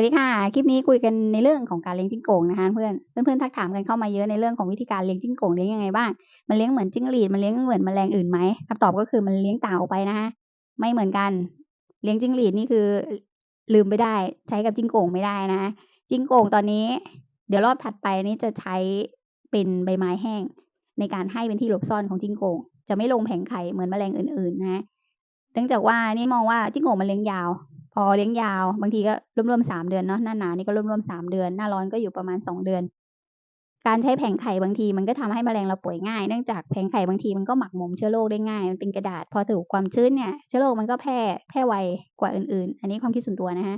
วัสดีค่ะ คลิปนี้คุยกันในเรื่องของการเลี้ยงจิ้งโก่งนะคะเพื่อนเพื่อนๆทักถามกันเข้ามาเยอะในเรื่องของวิธีการเลี้ยงจิ้งโก่งเลี้ยงยังไงบ้าง มันเลี้ยงเหมือนจิ้งหรีด มันเลี้ยงเหมือนแมลงอื่นไหมคำตอบก็คือมันเลี้ยงต่างออกไปนะคะไม่เหมือนกัน เลี้ยงจิ้งหรีดนี่คือ ลืมไม่ได้ ใช้กับจิ้งโก่งไม่ได้นะ จิ้งโก่งตอนนี้ เดี๋ยวรอบถัดไปนี้จะใช้เป็นใบไม้แห้ง ในการให้เป็นที่หลบซ่อนของจิ้งโก่งจะไม่ลงแผงไข่เหมือนแมลงอื่นๆนะเนื่องจากว่านี่มองว่าจิ้งโก่งมันเลี้ยงยาว อเลี้ยงยาว บางทีก็ร่วมๆ3เดือนเนาะหน้าหนาวนี่ก็ร่วมๆ3เดือน หน้าร้อนก็อยู่ประมาณ2เดือน การใช้แผงไข่บางทีมันก็ทำให้แมลงเราป่วยง่าย เนื่องจากแผงไข่บางทีมันก็หมักหมมเชื้อโรคได้ง่าย มันเป็นกระดาษ พอถูกความชื้นเนี่ยเชื้อโรคมันก็แพร่แพร่ไวกว่าอื่นๆ อันนี้ความคิดส่วนตัวนะคะ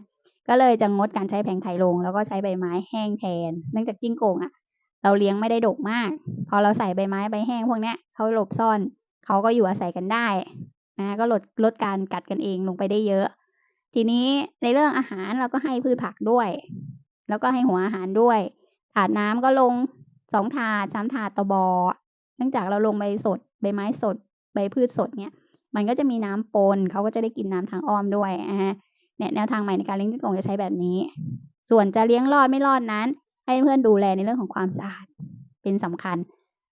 ก็เลยจะงดการใช้แผงไข่ลง แล้วก็ใช้ใบไม้แห้งแทน เนื่องจากจิ้งโก่งอะเราเลี้ยงไม่ได้ดกมาก พอเราใส่ใบไม้ใบแห้งพวกเนี้ยเขาหลบซ่อนเขาก็อยู่อาศัยกันได้นะคะก็ลดลดการกัดกันเองลงไปได้เยอะ ทีนี้ในเรื่องอาหารเราก็ให้พืชผักด้วย แล้วก็ให้หัวอาหารด้วย ถาดน้ำก็ลง2ถาด3ถาดต่อบ่อเนื่องจากเราลงใบสด ใบไม้สด ใบพืชสดเนี่ยมันก็จะมีน้ำปนเขาก็จะได้กินน้ำทางอ้อมด้วยนะคะเนี่ยแนวทางใหม่ในการเลี้ยงจิ้งโก่งจะใช้แบบนี้ ส่วนจะเลี้ยงรอดไม่รอดนั้น ให้เพื่อนดูแลในเรื่องของความสะอาดเป็นสำคัญ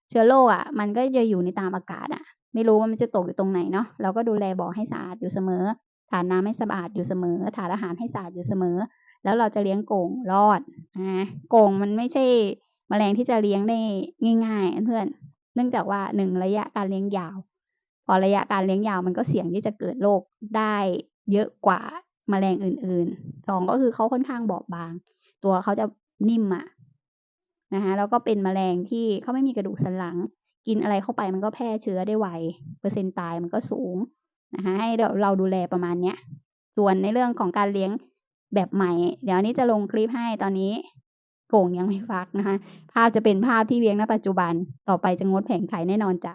เชื้อโรคอะ มันก็จะอยู่ในตามอากาศอะ ไม่รู้ว่ามันจะตกอยู่ตรงไหนเนาะเราก็ดูแลบ่อให้สะอาดอยู่เสมอ ถาดน้ำให้สะอาดอยู่เสมอถาดอาหารให้สะอาดอยู่เสมอ แล้วเราจะเลี้ยงโก่งรอดนะคะโก่งมันไม่ใช่แมลงที่จะเลี้ยงได้ง่าย ๆ เพื่อน เนื่องจากว่า1ระยะการเลี้ยงยาว พอระยะการเลี้ยงยาวมันก็เสี่ยงที่จะเกิดโรคได้เยอะกว่าแมลงอื่นๆ2ก็คือเขาค่อนข้างบอบบาง ตัวเขาจะนิ่มอะนะคะแล้วก็เป็นแมลงที่เขาไม่มีกระดูกสันหลัง กินอะไรเข้าไปมันก็แพร่เชื้อได้ไว เปอร์เซ็นต์ตายมันก็สูง นะคะให้เราดูแลประมาณเนี้ย ส่วนในเรื่องของการเลี้ยงแบบใหม่ เดี๋ยวนี้จะลงคลิปให้ตอนนี้โก่งยังไม่ฟักนะคะ ภาพจะเป็นภาพที่เลี้ยงณปัจจุบัน ต่อไปจะงดแผงไข่แน่นอนจ้ะ